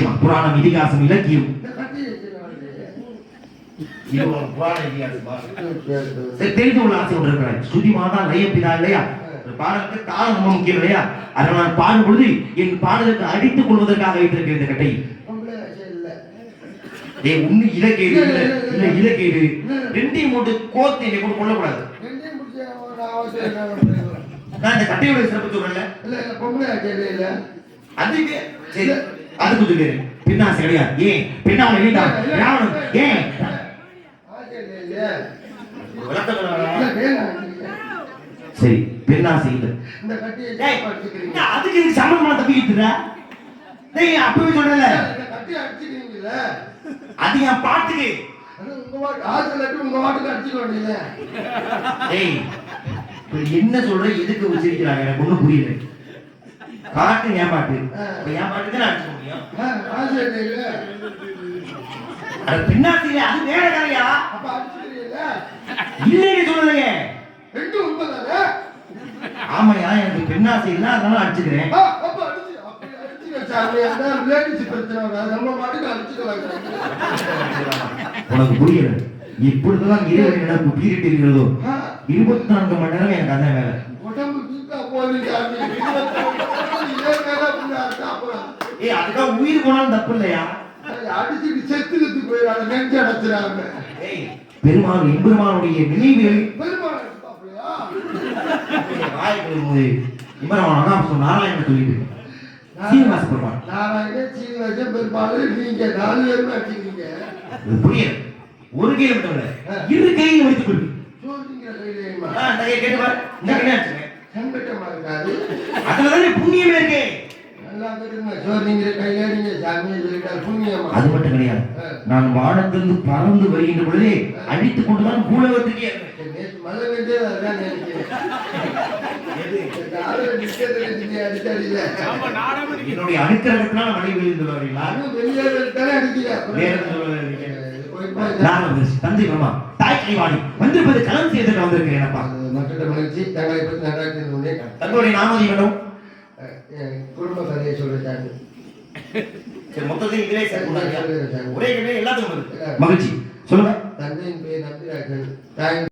நிச்சயமா. புராணம் இதிகாசம் இலக்கியம். தெரிந்து கொள்ள ஆசை கொண்டு இருக்கிறாய் ஸ்ருதி மாதா லயப்பிதா இல்லையா? பாடலுக்கு தாளம் ரொம்ப முக்கியம் இல்லையா? அதை நான் பாடும் பொழுது என் பாடலுக்கு அடித்துக் கொள்வதற்காக வைத்திருக்கிறேன் இந்த கட்டை. டேய் ஒண்ணு இலக்கேடு இல்ல இல்ல இலக்கேடு ரெண்டையும் போட்டு கோர்த்து என்னை போட்டு கொள்ளக்கூடாது? நான் இந்த கட்டையோட சிறப்பு இல்ல, பொம்பளை சரி. அது அதுக்கு சரி அதுக்கு பின்னாசை கிடையாது. ஏன்? பின்னாவை நீட்டான் ராவணன் ஏன் சரி பெண்ணாசை இல்ல இந்த டேய், அதுக்கு இதுக்கு சம்பந்தமா தப்பிக்கிட்டு டேய் அப்பவே சொல்றல அது என் பாட்டுக்கு. டேய் என்ன சொல்ற? எதுக்கு வச்சிருக்கிறாங்க எனக்கு ஒண்ணும் புரியல. பாட்டு என் பாட்டு தான் அடிக்க முடியும். அது பின்னாசில அது வேற கதையா? இல்லைன்னு உண்மைதானே? ஆமாயா எனக்கு பெண்ணாசை இல்ல அதனால அடிச்சுக்கிறேன். உனக்கு புரியல. இப்பொழுதுதான் இறைவன் எனக்கு பீரிட்டு இருக்கிறதோ இருபத்தி நான்கு மணி நேரம் ஏய் அதுக்காக உயிர் போனாலும் தப்பு இல்லையா? அடிச்சுட்டு செத்து செத்து போயிடாது நெஞ்சு அடைச்சிடாம ஏய் பெருமாள் எம்பெருமானுடைய நினைவுகள் பெருமாள் அகாம்சம் நாராயணன் சொல்லிட்டு சீனிவாச பெருமாள். நாராயணன் சீனிவாசன் பெருமாள் நீங்க நாலு பேரும் அடிச்சுக்கிறீங்க இது புரியல. ஒரு கையில் மட்டும் இரு கையில் வைத்துக் கொள்வி கேட்டு பாரு. இந்த அதுலதானே புண்ணியமே இருக்கு. அது மட்டும் கிடையாது. நான் வானத்திலிருந்து பறந்து வருகின்ற பொழுதே அழித்துக் கொண்டுதான் பூலகத்துக்கே என்னுடைய அனுக்கிரகத்தினால மழை போய் நாரதரிசி, தந்தை பிரம்மா தாய் கைவாணி வந்திருப்பது கலம் செய்தற்கு வந்திருக்கிறேன் தங்களை பற்றி தங்களுடைய நாமதி வேண்டும் குடும்ப கதையை சொல்லிட்டாங்க. மகிழ்ச்சி. சொல்லுங்க. தந்தையின் பேர் நம்பிராஜன். தாயின்